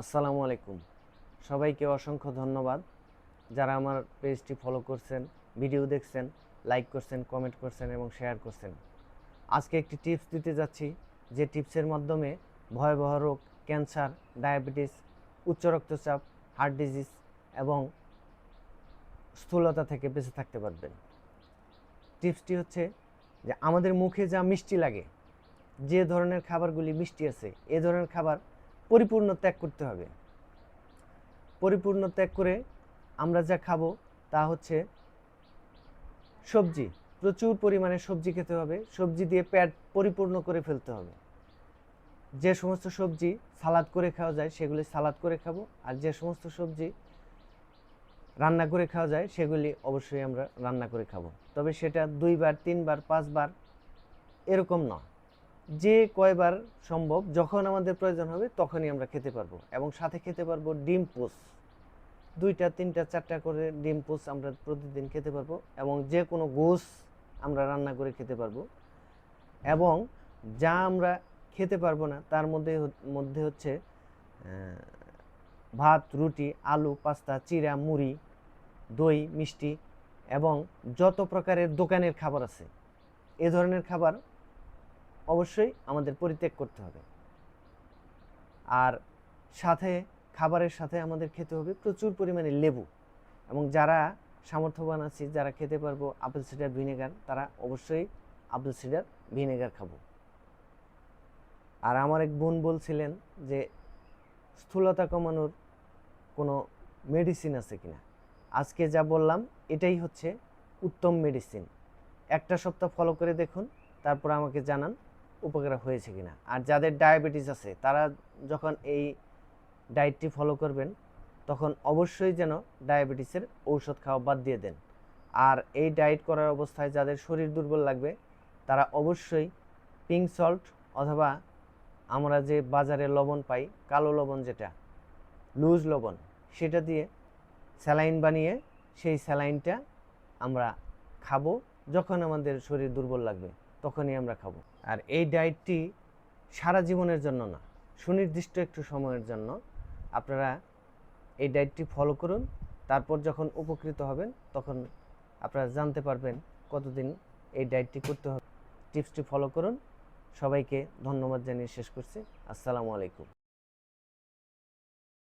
আসসালামু আলাইকুম। সবাইকে অসংখ্য ধন্যবাদ। যারা আমার পেজটি ফলো করছেন ভিডিও দেখছেন লাইক করছেন কমেন্ট করছেন এবং শেয়ার করছেন। আজকে একটি টিপস দিতে যাচ্ছি, যে টিপসের মাধ্যমে ভয়াবহ রোগ ক্যান্সার ডায়াবেটিস উচ্চ রক্তচাপ হার্ট ডিজিজ এবং স্থূলতা থেকে বেঁচে থাকতে পারবেন। টিপসটি হচ্ছে যে আমাদের মুখে যা মিষ্টি লাগে, যে ধরনের খাবারগুলি মিষ্টি আছে, এ ধরনের খাবার পরিপূর্ণ ত্যাগ করতে হবে। পরিপূর্ণ ত্যাগ করে আমরা যা খাব তা হচ্ছে সবজি। প্রচুর পরিমাণে সবজি খেতে হবে। সবজি দিয়ে পেট পরিপূর্ণ করে ফেলতে হবে। যে সমস্ত সবজি সালাদ করে খাওয়া যায়, সেগুলি সালাদ করে খাব। আর যে সমস্ত সবজি রান্না করে খাওয়া যায়, সেগুলি অবশ্যই আমরা রান্না করে খাব। তবে সেটা দুইবার, তিনবার, পাঁচবার এরকম নয়। যে কয়বার সম্ভব যখন আমাদের প্রয়োজন হবে তখনই আমরা খেতে পারব এবং সাথে খেতে পারব ডিম পোস। দুইটা, তিনটা, চারটা করে ডিম পোস আমরা প্রতিদিন খেতে পারব এবং যে কোনো গোস আমরা রান্না করে খেতে পারব এবং যা আমরা খেতে পারব না তার মধ্যে মধ্যে হচ্ছে ভাত, রুটি, আলু, পাস্তা, চিড়া, মুড়ি, দই, মিষ্টি এবং যত প্রকারের দোকানের খাবার আছে, এ ধরনের খাবার অবশ্যই আমাদের পরিত্যাগ করতে হবে। আর সাথে, খাবারের সাথে আমাদের খেতে হবে প্রচুর পরিমাণে লেবু। এবং যারা সামর্থ্যবান আছি, যারা খেতে পারব আপেল সিডার ভিনেগার তারা অবশ্যই আপেল সিডার ভিনেগার খাব। আর আমার এক বোন বলছিলেন যে, স্থূলতা কমানোর কোনো মেডিসিন আছে কিনা? আজকে যা বললাম, এটাই হচ্ছে উত্তম মেডিসিন একটা সপ্তাহ ফলো করে দেখুন, তারপর আমাকে জানান উপকার হয়েছে কিনা। আর যাদের ডায়াবেটিস আছে, তারা যখন এই ডায়েটটি ফলো করবেন, তখন অবশ্যই যেন ডায়াবেটিসের ঔষধ খাওয়া বাদ দিয়ে দেন। আর এই ডায়েট করার অবস্থায় যাদের শরীর দুর্বল লাগবে, তারা অবশ্যই পিঙ্ক সল্ট অথবা আমরা যে বাজারে লবণ পাই, কালো লবণ যেটা লুজ লবণ, সেটা দিয়ে স্যালাইন বানিয়ে সেই স্যালাইনটা আমরা খাব যখন আমাদের শরীর দুর্বল লাগবে। তখনই আমরা খাব। আর এই ডায়েটটি সারা জীবনের জন্য না, সুনির্দিষ্ট একটু সময়ের জন্য আপনারা এই ডায়েটটি ফলো করুন, তারপর যখন উপকৃত হবেন তখন আপনারা জানতে পারবেন কতদিন এই ডায়েটটি করতে হবে। টিপসটি ফলো করুন। সবাইকে ধন্যবাদ জানিয়ে শেষ করছি। আসসালামু আলাইকুম।